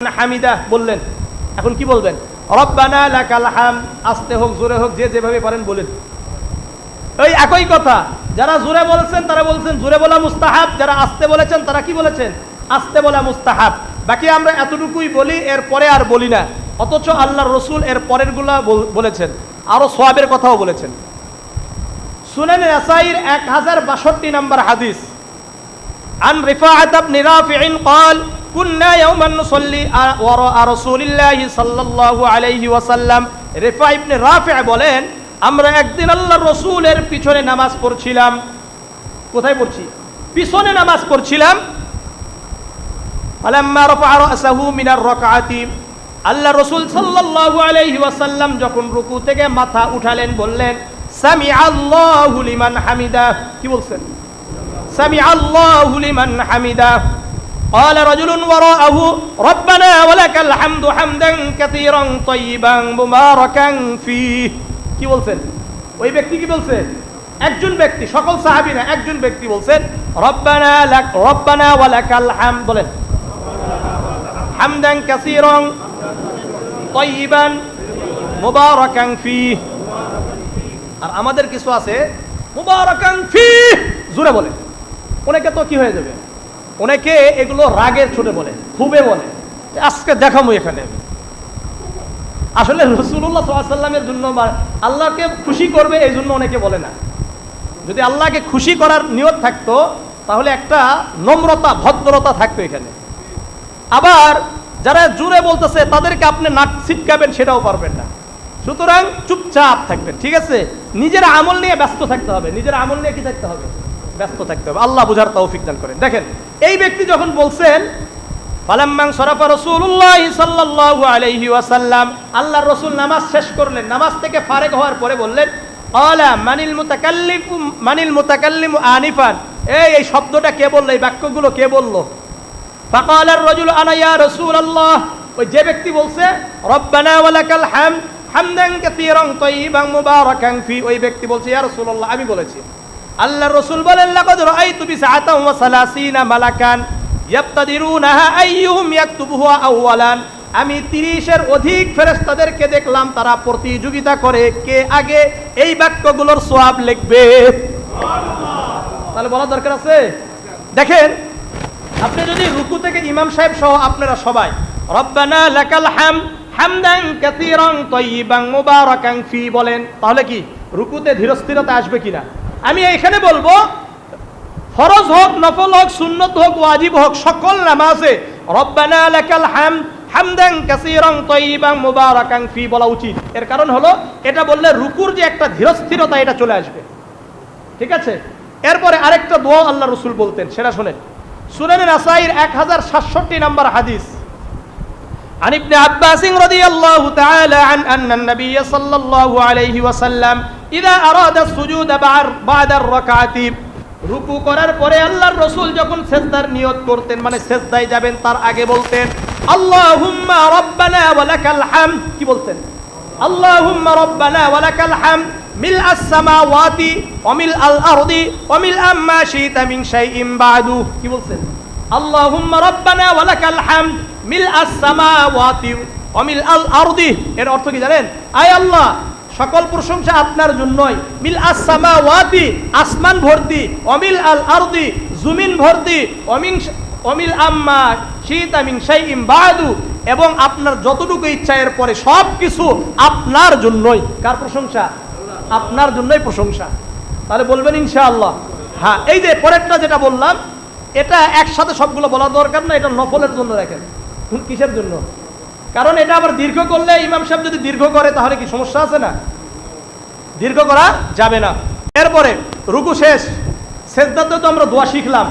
হামিদা বললেন। এখন কি বলবেন? রব্বানা লাকাল হাম, আস্তে হোক, জোরে হোক, যে যেভাবে পারেন বলেন। এই একই কথা, যারা জোরে বলেছেন, তারা বলছেন, জোরে বলা মুস্তাহাব, যারা আস্তে বলেছেন, তারা কি বলেছেন? আস্তে বলা মুস্তাহাব। বাকি আমরা এতটুকুই বলি, এর পরে আর বলি না। অথচ আল্লাহর রসুল এর পরেরগুলা বলেছেন। আরও সোয়াবের কথাও বলেছেন। সুনেন রাসাইর এক হাজার বাষট্টি নম্বর হাদিস। আন রিফা আতাব নিরাফিন কল كنا يوما نصلي وراء رسول الله صلى الله عليه وسلم রেফা ইবনে রাফি বলেন আমরা একদিন আল্লাহর রসুলের পিছনে নামাজ পড়ছিলাম কোথায় পড়ছি পিছনে নামাজ পড়ছিলাম ফালাম্মা রাফা রাসাহু মিনার রাকাআতি আল্লাহ রসুল সাল্লাল্লাহু আলাইহি ওয়াসাল্লাম যখন রুকু থেকে মাথা উঠালেন বললেন সামি আল্লাহু লিমান হামিদা কি বলছেন سمع الله لمن حمده قال رجل وراءه ربنا ولك الحمد حمدا كثيرا طيبا مباركا فيه কি বলছেন ওই ব্যক্তি কি বলছে একজন ব্যক্তি সকল সাহাবী না একজন ব্যক্তি বলছেন রব্বানা লাক রব্বানা ওয়ালাকাল হামদ বলেন হামদান কাসীরান طيبا মুবারাকান ফিহ আর আমাদের কিছু আছে মুবারাকান ফিহ জোরে বলে অনেকে তো কি হয়ে যাবে অনেকে এগুলো রাগের ছোটে বলে খুবে বলে। আজকে দেখামো এখানে আসলে রসুল্লাহ সাল্লামের জন্য আল্লাহকে খুশি করবে এই জন্য অনেকে বলে না। যদি আল্লাহকে খুশি করার নিয়ত থাকতো, তাহলে একটা নম্রতা, ভদ্রতা থাকতো এখানে। আবার যারা জুড়ে বলতেছে, তাদেরকে আপনি নাক ছিটকাবেন, সেটাও পারবেন না। সুতরাং চুপচাপ থাকবেন, ঠিক আছে? নিজের আমল নিয়ে ব্যস্ত থাকতে হবে। নিজের আমল নিয়ে কি থাকতে হবে? ব্যস্ত থাকতে হবে। আল্লাহ বুঝার তৌফিক দান করেন। দেখেন এই ব্যক্তি যখন বলছেন ফালাম্মাং সরাফা রাসূলুল্লাহ সাল্লাল্লাহু আলাইহি ওয়াসাল্লাম আল্লাহর রাসূল নামাজ শেষ করলেন, নামাজ থেকে ফারেক হওয়ার পরে বললেন ক্বালা মানিল মুতাকাল্লিম মানিল মুতাকাল্লিম আনিফান এই এই শব্দটা কে বলল, এই বাক্যগুলো কে বলল? ফাকাল আর রাজুল আনা ইয়া রাসূলুল্লাহ ওই যে ব্যক্তি বলছে, রব্বানা ওয়ালাকাল হামদ হামদান কাসীরান তাইয়িবান মুবারাকান ফি, ওই ব্যক্তি বলছে, ইয়া রাসূলুল্লাহ আমি বলেছি। আল্লাহ রসুল বলেন, লাকাদ রাআইতু বিসআতান ওয়া সালাসিনা মালাকান ইয়াবতাদিরুনাহা আইয়ুহুম ইয়াকতুবুহু আউওয়ালান। আমি তিরিশের অধিক ফেরেশতাদেরকে দেখলাম, তারা প্রতিযোগিতা করে কে আগে এই বাক্যগুলোর সোয়াব লিখবে। তাহলে বলা দরকার আছে? দেখেন, আপনি যদি রুকু থেকে ইমাম সাহেব সহ আপনারা সবাই, রব্বানা লাকাল হাম, হামদান কাসীরান তাইয়িবান মুবারাকান ফি বলেন, তাহলে কি, রুকুতে ধীরস্থিরতা আসবে কিনা? আমি এখানে বলবো ফরজ হোক নফল হোক সুন্নত হোক ওয়াজিব হোক সকল নামাজে রব্বানা লাকাল হাম হামদান কাসীরান তাইয়িবান মুবারাকান ফি বলা উচিত এর কারণ হলো এটা বললে রুকুর যে একটা ধীরস্থিরতা এটা চলে আসবে ঠিক আছে এরপরে আরেকটা দোয়া আল্লাহ রসুল বলতেন সেটা শোনেন সুনানে নাসাইর এক হাজার সাতষট্টি নম্বর হাদিস عن ابن عباس رضي الله تعالى عن أن النبي صلى الله عليه وسلم ইদা আরাদা সুজুদ বাদার রাকাতি। রুকু করার পরে আল্লাহর রসুল যখন সেজদার নিয়ত করতেন মানে সেজদায় যাবেন, তার আগে বলতেন, আল্লাহুম্মা রব্বানা ওয়া লাকাল হাম কি বলতেন? আল্লাহুম্মা রব্বানা ওয়া লাকাল হাম মিল আস-সামাওয়াতি ওয়া মিল আল আরদি ওয়া মিল আম্মা শাইতা মিন শাইইন বাদু। কি বলছেন আল্লাহুম্মা রব্বানা ওয়া লাকাল হাম মিল আস-সামাওয়াতি ওয়া মিল আল আরদি। এর অর্থ কি জানেন? আয় আল্লাহ সকল প্রশংসা আপনার জন্যই। মিল আস-সামাওয়াতি, আসমান ভর্তি, অমিল আল আরদি জমিন ভর্তি, অমিন অমিল আম্মা শীতা মিন শাইইন বাদু, এবং আপনার যতটুকু ইচ্ছা এর পরে সব কিছু আপনার জন্যই। কার প্রশংসা? আপনার জন্যই প্রশংসা। তাহলে বলবেন ইনশাআল্লাহ। হ্যাঁ এই যে পরেরটা যেটা বললাম, এটা একসাথে সবগুলো বলা দরকার না, এটা নফলের জন্য কোন কিসের জন্য? কারণ এটা আবার দীর্ঘ করলে ইমাম সাহেব যদি দীর্ঘ করে, তাহলে কি সমস্যা আছে না? দীর্ঘ করা যাবে না। এরপরে রুকু শেষ। শেষদাতে তো আমরা দোয়া শিখলাম।